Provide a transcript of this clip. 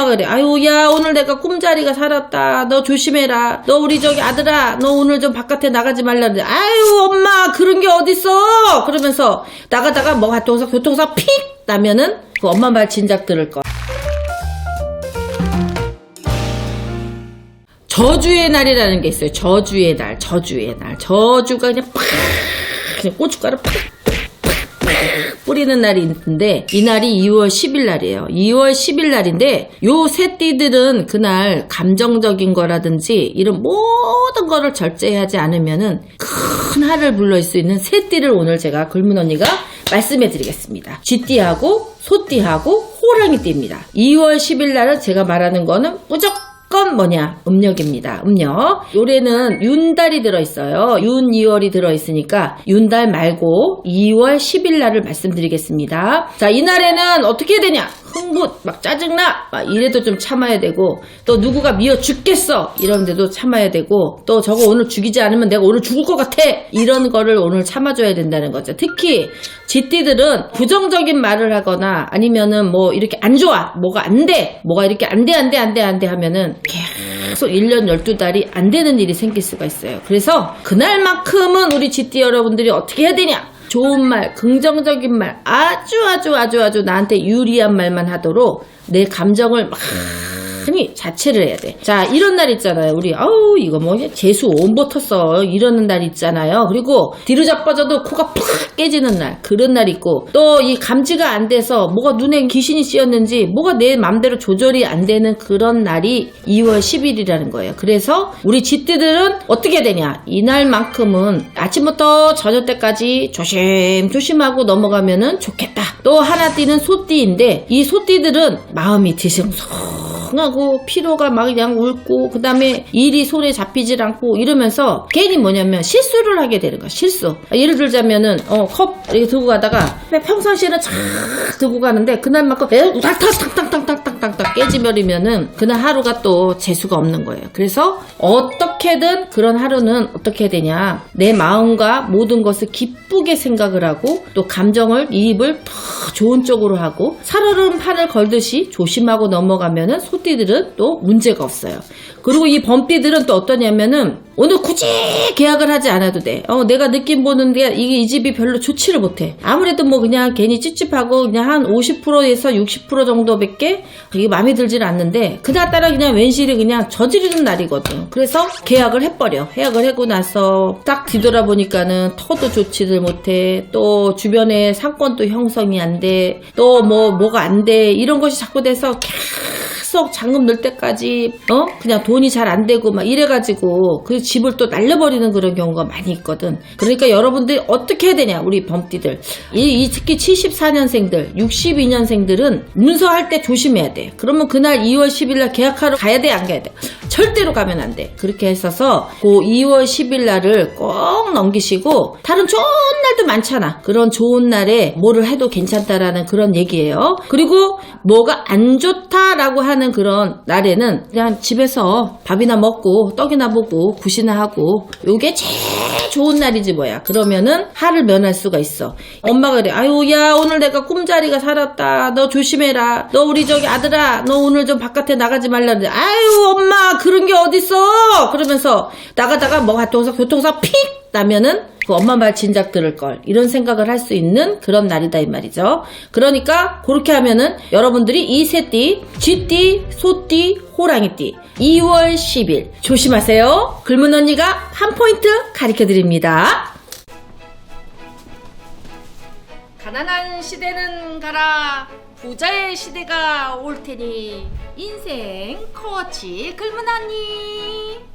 엄마가 그래. 아유, 야, 오늘 내가 꿈자리가 살았다. 너 조심해라. 너 우리 저기 아들아, 너 오늘 좀 바깥에 나가지 말라 그래. 아유, 엄마, 그런 게 어딨어! 그러면서 나가다가 뭐 교통사, 교통사 픽! 나면은 그 엄마 말 진작 들을 거. 저주의 날이라는 게 있어요. 저주의 날, 저주의 날. 저주가 그냥 팍! 그냥 고춧가루 팍! 뿌리는 날이 있는데 이 날이 2월 10일 날이에요. 2월 10일 날인데 요 새띠들은 그날 감정적인 거라든지 이런 모든 거를 절제하지 않으면은 큰 화를 불러일 수 있는 새띠를 오늘 제가 글문 언니가 말씀해 드리겠습니다. 쥐띠하고 소띠하고 호랑이띠입니다. 2월 10일 날은 제가 말하는 거는 무조건 건 뭐냐? 음력입니다. 음력. 올해는 윤달이 들어있어요. 윤 2월이 들어있으니까 윤달 말고 2월 10일 날을 말씀드리겠습니다. 자, 이날에는 어떻게 되냐? 흥분, 막 짜증나! 막 이래도 좀 참아야 되고, 또 누구가 미워 죽겠어! 이런데도 참아야 되고, 또 저거 오늘 죽이지 않으면 내가 오늘 죽을 것 같아! 이런 거를 오늘 참아줘야 된다는 거죠. 특히, 쥐띠들은 부정적인 말을 하거나 아니면은 뭐 이렇게 안 좋아! 뭐가 안 돼! 뭐가 이렇게 안 돼, 안 돼, 안 돼, 안 돼 하면은 계속 1년 12달이 안 되는 일이 생길 수가 있어요. 그래서 그날만큼은 우리 쥐띠 여러분들이 어떻게 해야 되냐? 좋은 말, 긍정적인 말, 아주 아주 아주 아주 나한테 유리한 말만 하도록 내 감정을 많이 자체를 해야 돼. 자, 이런 날 있잖아요. 우리, 아우, 이거 뭐, 재수 온 버텼어. 이러는 날 있잖아요. 그리고 뒤로 자빠져도 코가 팍 깨지는 날. 그런 날 있고, 또 이 감지가 안 돼서 뭐가 눈에 귀신이 씌었는지, 뭐가 내 맘대로 조절이 안 되는 그런 날이 2월 10일이라는 거예요. 그래서 우리 쥐띠들은 어떻게 되냐? 이날만큼은 아침부터 저녁 때까지 조심조심하고 넘어가면은 좋겠다. 또 하나 띠는 소띠인데, 이 소띠들은 마음이 뒤숭숭 하고 피로가 막 그냥 울고 그 다음에 일이 손에 잡히질 않고 이러면서 괜히 뭐냐면 실수를 하게 되는 거야 실수. 예를 들자면은 어, 컵 이렇게 들고 가다가 평상시에는 쫙 들고 가는데 그날만큼 탕탕탕탕탕탕탕탕 깨지버리면은 그날 하루가 또 재수가 없는 거예요. 그래서 어떻게 든 그런 하루는 어떻게 되냐 내 마음과 모든 것을 기쁘게 생각을 하고 또 감정을 이입을 더 좋은 쪽으로 하고 살얼음 판을 걸듯이 조심하고 넘어가면은 소띠들은 또 문제가 없어요. 그리고 이 범띠들은 또 어떠냐면은 오늘 굳이 계약을 하지 않아도 돼. 어, 내가 느낌 보는데 이게 이 집이 별로 좋지를 못해. 아무래도 뭐 그냥 괜히 찝찝하고 그냥 한 50%에서 60% 정도밖에 이게 마음에 들지는 않는데 그날따라 그냥 웬실이 그냥 저지르는 날이거든. 그래서 계약을 해버려. 계약을 하고 나서 딱 뒤돌아보니까는 터도 좋지를 못해. 또 주변에 상권도 형성이 안 돼. 또 뭐 뭐가 안 돼. 이런 것이 자꾸 돼서 계속 잔금 넣을 때까지 어 그냥 돈이 잘 안 되고 막 이래가지고 그 집을 또 날려버리는 그런 경우가 많이 있거든. 그러니까 여러분들이 어떻게 해야 되냐 우리 범띠들 이, 이 특히 74년생들 62년생들은 문서할 때 조심해야 돼. 그러면 그날 2월 10일 날 계약하러 가야 돼 안 가야 돼. 절대로 가면 안 돼. 그렇게 했어서 그 2월 10일 날을 꼭 넘기시고 다른 좋은 날도 많잖아. 그런 좋은 날에 뭐를 해도 괜찮다라는 그런 얘기예요. 그리고 뭐가 안 좋다라고 하는 그런 날에는 그냥 집에서 밥이나 먹고 떡이나 보고 굿이나 하고 요게 제일 좋은 날이지 뭐야. 그러면은 하를 면할 수가 있어. 엄마가 그래. 아유 야 오늘 내가 꿈자리가 살았다. 너 조심해라. 너 우리 저기 아들아 너 오늘 좀 바깥에 나가지 말라 그래. 아유 엄마 그런 게 어딨어. 그러면서 나가다가 뭐 교통사 교통사 픽 나면은 그 엄마 말 진작 들을 걸 이런 생각을 할 수 있는 그런 날이다 이 말이죠. 그러니까 그렇게 하면은 여러분들이 이 새띠, 쥐띠, 소띠, 호랑이띠 2월 10일 조심하세요. 글문 언니가 한 포인트 가르쳐 드립니다. 가난한 시대는 가라. 부자의 시대가 올 테니 인생 코치 글문 언니